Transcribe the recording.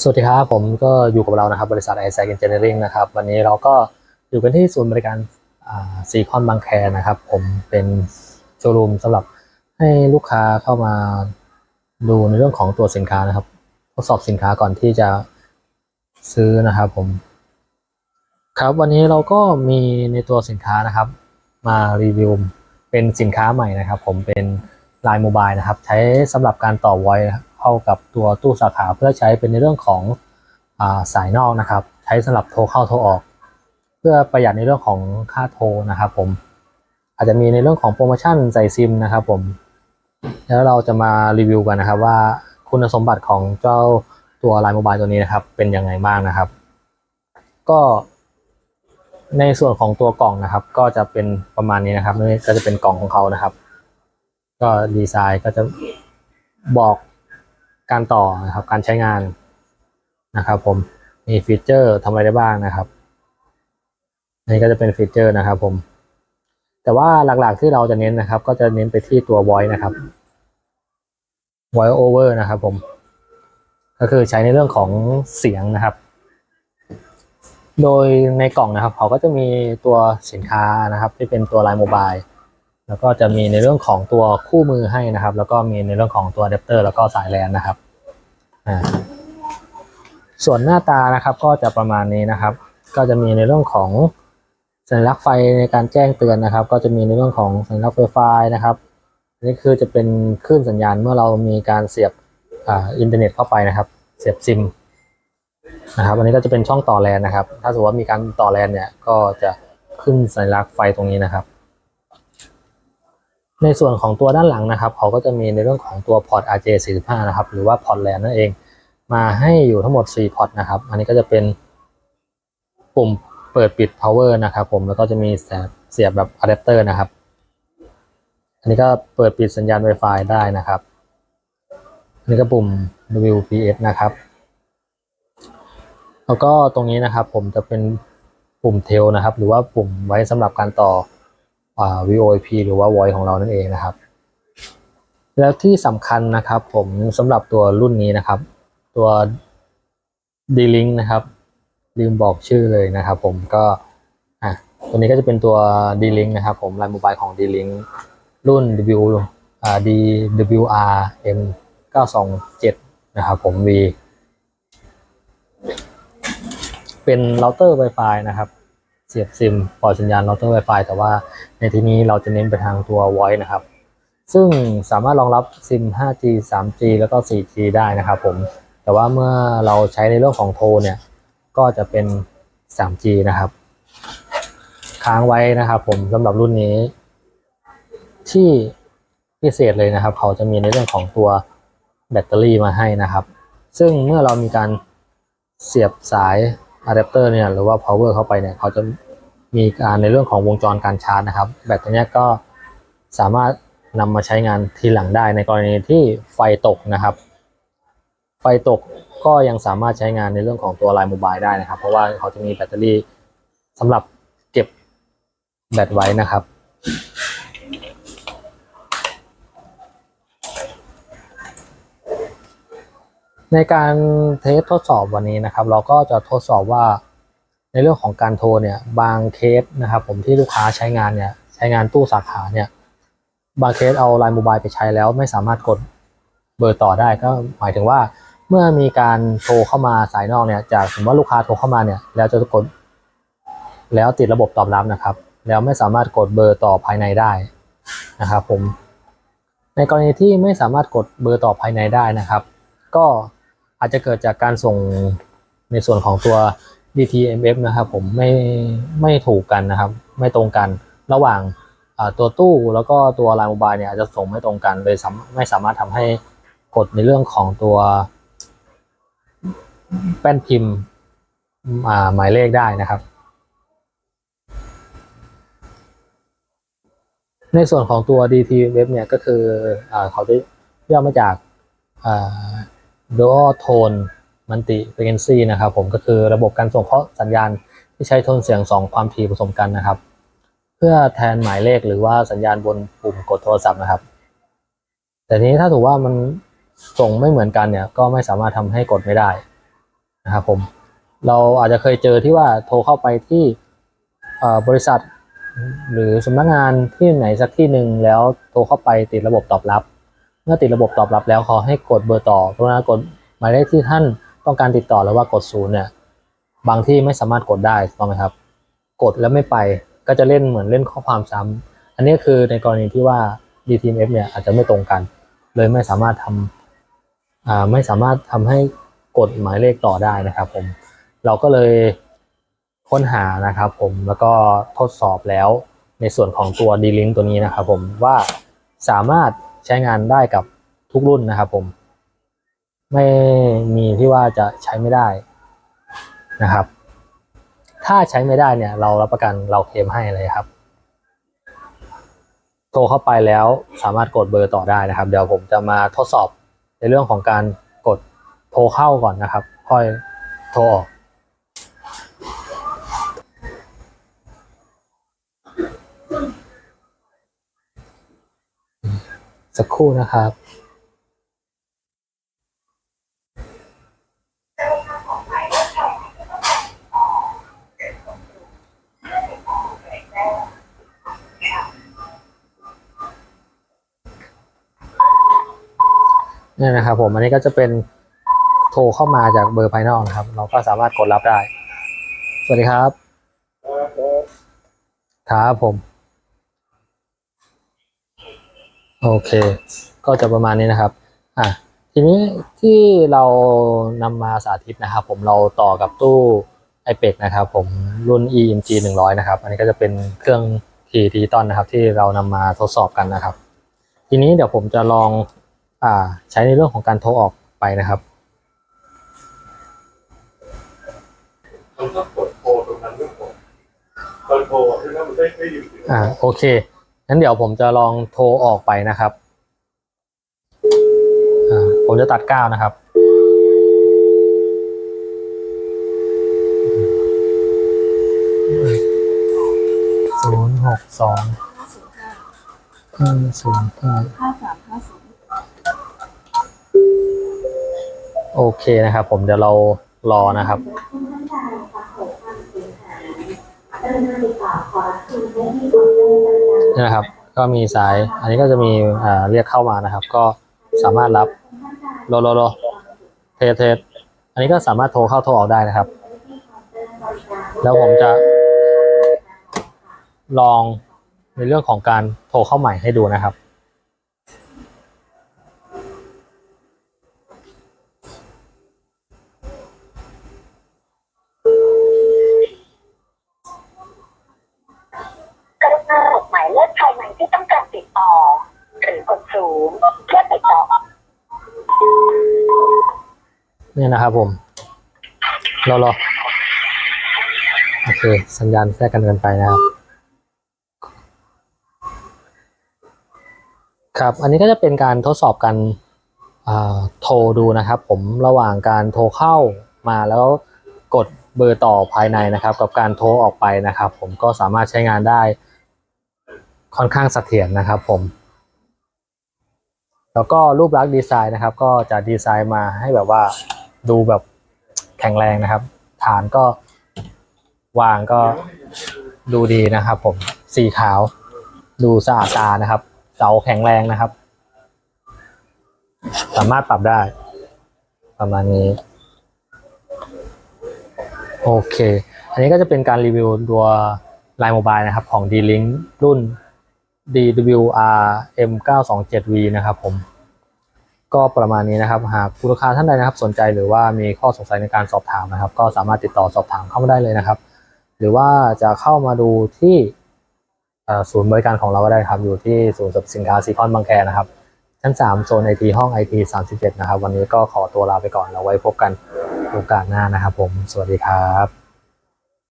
สวัสดีครับ ผมก็อยู่กับเรานะครับ บริษัท i s a c Engineering นะครับ วันนี้เราก็อยู่กันที่ศูนย์บริการซีคอนบางแคนะครับ ผมเป็นโชว์รูมสำหรับให้ลูกค้าเข้ามาดูในเรื่องของตัวสินค้านะครับ ทดสอบสินค้าก่อนที่จะซื้อนะครับผม ครับวันนี้เราก็มีในตัวสินค้านะครับ มารีวิวเป็นสินค้าใหม่นะครับ ผมเป็นไลน์โมบายนะครับ ใช้สำหรับการต่อไว เข้ากับตัวตู้สาขาเพื่อใช้เป็นในเรื่องของอาสายนอกนะครับ ใช้สำหรับโทรเข้าโทรออก เพื่อประหยัดในเรื่องของค่าโทรนะครับ ผม อาจจะมีในเรื่องของโปรโมชั่นใส่ซิมนะครับ ผม แล้วเราจะมารีวิวกันนะครับ ว่าคุณสมบัติของเจ้าตัวไลน์โมบายตัวนี้นะครับ เป็นยังไงบ้างนะครับ ก็ในส่วนของตัวกล่องนะครับ ก็จะเป็นประมาณนี้นะครับนี่ก็จะเป็นกล่องของเขานะครับ ก็ดีไซน์ก็จะบอก การต่อนะครับการใช้งานนะครับ ผมมีฟีเจอร์ทำอะไรได้บ้างนะครับนนี้ก็จะเป็นฟีเจอร์นะครับ ผม แต่ว่าหลักๆที่เราจะเน้นนะครับ ก็จะเน้นไปที่ตัว voice นะครับ voice over นะครับ ผม ก็คือใช้ในเรื่องของเสียงนะครับ โดยในกล่องนะครับ เขาก็จะมีตัวสินค้านะครับ ที่เป็นตัวไลน์โมบาย แล้วก็จะมีในเรื่องของตัวคู่มือให้นะครับ แล้วก็มีในเรื่องของตัวอะแดปเตอร์แล้วก็สายแลนนะครับอ่าส่วนหน้าตานะครับก็จะประมาณนี้นะครับ ก็จะมีในเรื่องของสัญลักษณ์ไฟในการแจ้งเตือนนะครับ ก็จะมีในเรื่องของสัญลักษณ์ไฟไฟนะครับนนี้คือจะเป็นคลื่นสัญญาณเมื่อเรามีการเสียบอ่าอินเทอร์เน็ตเข้าไปนะครับ เสียบซิมนะครับอันนี้ก็จะเป็นช่องต่อแลนนะครับ ถ้าสมมติว่ามีการต่อแลนเนี่ยก็จะขึ้นสัญลักษณ์ไฟตรงนี้นะครับ ในส่วนของตัวด้านหลังนะครับ เขาก็จะมีในเรื่องของตัวพอร์ต RJ45 นะครับ หรือว่าพอร์ตแลนนั่นเอง มาให้อยู่ทั้งหมด 4 พอร์ตนะครับ อันนี้ก็จะเป็นปุ่มเปิดปิด power นะครับผม แล้วก็จะมีเสียบแบบอะแดปเตอร์นะครับ อันนี้ก็เปิดปิดสัญญาณ Wi-Fi ได้นะครับ อันนี้ก็ปุ่ม WPS นะครับ แล้วก็ตรงนี้นะครับผมจะเป็นปุ่มเทลนะครับ หรือว่าปุ่มไว้สำหรับการต่อ VoIP หรือว่า Voice ของเรานั่นเองนะครับ แล้วที่สำคัญนะครับ ผมสำหรับตัวรุ่นนี้นะครับ ตัว D-Link นะครับ ลืมบอกชื่อเลยนะครับ ผมก็อะตัวนี้ก็จะเป็นตัว D-Link นะครับผมไลน์โมบายของ D-Link รุ่น W อ่า DWRM 927นะครับผม V เป็นเราเตอร์ Wi-Fi นะครับ สียบซิมปล่อยสัญญาณเราเตอร์ Wi-Fi แต่ว่าในที่นี้เราจะเน้นไปทางตัว Voice นะครับ ซึ่งสามารถรองรับซิม 5G 3G แล้วก็ 4G ได้นะครับผม แต่ว่าเมื่อเราใช้ในเรื่องของโทรเนี่ย ก็จะเป็น 3G นะครับ ค้างไว้นะครับผมสำหรับรุ่นนี้ ที่พิเศษเลยนะครับ เขาจะมีในเรื่องของตัวแบตเตอรี่มาให้นะครับ ซึ่งเมื่อเรามีการเสียบสายอะแดปเตอร์เนี่ยหรือว่า power เข้าไปเนี่ย เขาจะ มีการในเรื่องของวงจรการชาร์จนะครับ แบตตัวนี้ก็สามารถนำมาใช้งานทีหลังได้ในกรณีที่ไฟตกนะครับ ไฟตกก็ยังสามารถใช้งานในเรื่องของตัวไลน์โมบายได้นะครับ เพราะว่าเขาจะมีแบตเตอรี่สำหรับเก็บแบตไว้นะครับในการเทสทดสอบวันนี้นะครับ เราก็จะทดสอบว่า ในเรื่องของการโทรเนี่ยบางเคสนะครับ ผมที่ลูกค้าใช้งานเนี่ยใช้งานตู้สาขาเนี่ยบางเคสเอาไลน์โมบายไปใช้แล้วไม่สามารถกดเบอร์ต่อได้ก็หมายถึงว่าเมื่อมีการโทรเข้ามาสายนอกเนี่ยจากสมมติว่าลูกค้าโทรเข้ามาเนี่ยแล้วจะกด แล้วติดระบบตอบรับนะครับ แล้วไม่สามารถกดเบอร์ต่อภายในได้นะครับผมในกรณีที่ไม่สามารถกดเบอร์ต่อภายในได้นะครับ ก็อาจจะเกิดจากการส่งในส่วนของตัว DTMF นะครับผมไม่ไม่ถูกกันนะครับ ไม่ตรงกันระหว่างตัวตู้แล้วก็ตัวไลน์โมบายเนี่ยอาจจะส่งไม่ตรงกันเลยสามไม่สามารถทำให้กดในเรื่องของตัวแป้นพิมพ์หมายเลขได้นะครับ ในส่วนของตัว DTMF เนี่ยก็คืออเขาจะย่อมาจาก อ่า Dual Tone Multi Frequency นะครับผมก็คือระบบการส่งเคราะห์สัญญาณที่ใช้โทนเสียง 2 ความถี่ผสมกันนะครับ เพื่อแทนหมายเลขหรือว่าสัญญาณบนปุ่มกดโทรศัพท์นะครับ แต่นี้ถ้าถือว่ามันส่งไม่เหมือนกันเนี่ยก็ไม่สามารถทำให้กดไม่ได้นะครับผมเราอาจจะเคยเจอที่ว่าโทรเข้าไปที่บริษัท หรือสำนักงานที่ไหนสักที่หนึ่งแล้วโทรเข้าไปติดระบบตอบรับ เมื่อติดระบบตอบรับแล้วขอให้กดเบอร์ต่อกรุณากดหมายเลขที่ท่าน ต้องการติดต่อแล้วว่ากดศูนย์เนี่ย บางที่ไม่สามารถกดได้ถูกต้ไหมครับ กดแล้วไม่ไปก็จะเล่นเหมือนเล่นข้อความซ้ำอันนี้คือในกรณีที่ว่า DTMF เนี่ยอาจจะไม่ตรงกัน เลยไม่สามารถทำอ่าไม่สามารถทำให้กดหมายเลขต่อได้นะครับ ผม เราก็เลยค้นหานะครับ ผมแล้วก็ทดสอบแล้วในส่วนของตัว D-Link ตัวนี้นะครับ ผมว่าสามารถใช้งานได้กับทุกรุ่นนะครับ ผม ไม่มีที่ว่าจะใช้ไม่ได้นะครับ ถ้าใช้ไม่ได้เนี่ย เรารับประกันเราเคลมให้เลยครับ โทรเข้าไปแล้วสามารถกดเบอร์ต่อได้นะครับ เดี๋ยวผมจะมาทดสอบในเรื่องของการกดโทรเข้าก่อนนะครับ ค่อยโทรออกสักครู่นะครับ นี่นะครับผมอันนี้ก็จะเป็นโทรเข้ามาจากเบอร์ภายนอกนะครับ เราก็สามารถกดรับได้ สวัสดีครับครับผม โอเค ก็จะประมาณนี้นะครับ อะทีนี้ที่เรานำมาสาธิตนะครับ ผมเราต่อกับตู้ iPEC นะครับ ผมรุ่น EMG 100 นะครับ อันนี้ก็จะเป็นเครื่องคีดิจิตอลนะครับ ที่เรานำมาทดสอบกันนะครับ ทีนี้เดี๋ยวผมจะลอง ใช้ในเรื่องของการโทรออกไปนะครับมันก็กดโทรตรงนั้นไม่กดตอนโทรที่นั่นมันไม่ไม่อยู่ถึงอ่าโอเคงั้นเดี๋ยวผมจะลองโทรออกไปนะครับอ่าผมจะตัดก้าวนะครับศูนย์หกสองห้าศูนย์ห้าห้าสามห้าศูนย์ โอเคนะครับ ผมเดี๋ยวเรารอนะครับนี่นะครับ ก็มีสาย อันนี้ก็จะมีอ่าเรียกเข้ามานะครับ ก็สามารถรับโลโลโลเทสเทสอันนี้ก็สามารถโทรเข้าโทรออกได้นะครับ แล้วผมจะ ลองในเรื่องของการโทรเข้าใหม่ให้ดูนะครับ เนี่ยนะครับผมรอรอโอเค สัญญาณแทรกกันกินไปนะครับ ครับ อันนี้ก็จะเป็นการทดสอบการโทรดูนะครับ ผมระหว่างการโทรเข้ามาแล้วกดเบอร์ต่อภายในนะครับ กับการโทรออกไปนะครับ ผมก็สามารถใช้งานได้ค่อนข้างเสถียรนะครับ ผม แล้วก็รูปลักษณ์ดีไซน์นะครับ ก็จะดีไซน์มาให้แบบว่า ดูแบบแข็งแรงนะครับ ฐานก็วางก็ดูดีนะครับ ผมสีขาว ดูสะอาดตานะครับเสาแข็งแรงนะครับ สามารถปรับได้ ประมาณนี้ โอเค อันนี้ก็จะเป็นการรีวิวตัว Line Mobile นะครับ ของ D-Link รุ่น DWR M927V นะครับผม ก็ประมาณนี้นะครับ หากผู้ลูกค้าท่านใดนะครับ สนใจหรือว่ามีข้อสงสัยในการสอบถามนะครับ ก็สามารถติดต่อสอบถามเข้ามาได้เลยนะครับ หรือว่าจะเข้ามาดูที่ศูนย์บริการของเราก็ได้ครับ อยู่ที่ศูนย์สินค้าซีคอนบางแคนะครับ ชั้น 3 โซนไอทีห้อง IT 37นะครับ วันนี้ก็ขอตัวลาไปก่อนแล้วไว้พบกันโอกาสหน้านะครับผม สวัสดีครับ